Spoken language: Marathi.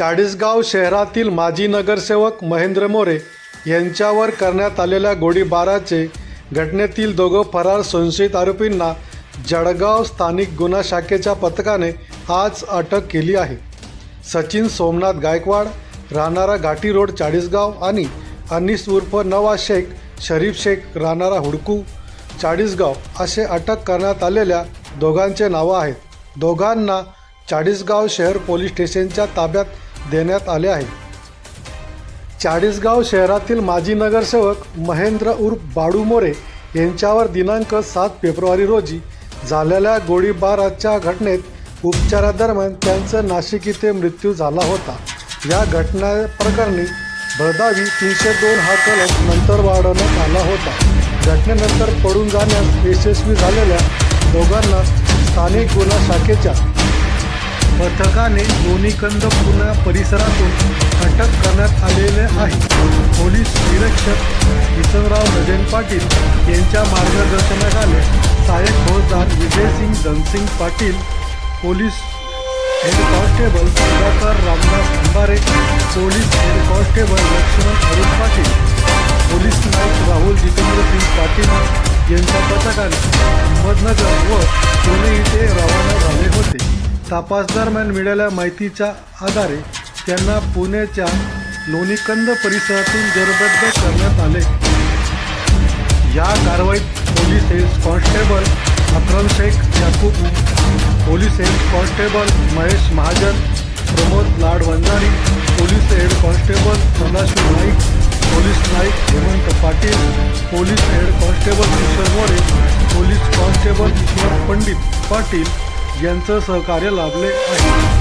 चाळीसगाव शहरातील माजी नगरसेवक महेंद्र मोरे यांच्यावर करण्यात आलेल्या गोळीबाराचे घटनेतील दोघं फरार संशयित आरोपींना जळगाव स्थानिक गुन्हा शाखेच्या पथकाने आज अटक केली आहे. सचिन सोमनाथ गायकवाड राहणारा घाटी रोड चाळीसगाव आणि अनिस उर्फ नवा शेख शरीफ शेख राहणारा हुडकू चाळीसगाव असे अटक करण्यात आलेल्या दोघांचे नावं आहेत. दोघांना चाळीसगाव शहर पोलीस स्टेशनच्या ताब्यात देण्यात आले आहे. चाळीसगाव शहरातील माजी नगरसेवक महेंद्र उर्फ बाडू मोरे यांच्यावर दिनांक सात फेब्रुवारी रोजी झालेल्या गोळीबाराच्या घटनेत उपचारादरम्यान त्यांचा नाशिक इथे मृत्यू झाला होता. या घटनेप्रकरणी भरधावी तीनशे दोन हा कलम नंतर वाढवण्यात आला होता. घटनेनंतर पडून जाण्यास यशस्वी झालेल्या दोघांना स्थानिक गुन्हा शाखेच्या पथकाने लोणीकंद पुन्हा परिसरातून अटक करण्यात आलेले आहे. पोलीस निरीक्षक किसनराव नजेन पाटील यांच्या मार्गदर्शनाखाली सहाय्यक फौजदार Vijaysing Dhansing Patil police head constable Sudhakar Ramdas Ambare police head constable Laxman Arun Patil police naik Rahul Jitendra Singh Patil यांच्या पथकाने अहमदनगर व पुणे इथे रवाना तपासदरम्यान मिळालेल्या माहितीच्या आधारे त्यांना पुण्याच्या लोणीकंद परिसरातून जरबद्ध करण्यात आले. या कारवाईत police head constable Akram Shaikh Yakub police head constable Mahesh Mahajan Pramod Lad Vanjari police head constable Sadashiv Naik police naik Hemant Patil police head constable Kishor More police constable Ishwar Pandit Patil यांचं सहकार्य लाभले आहे.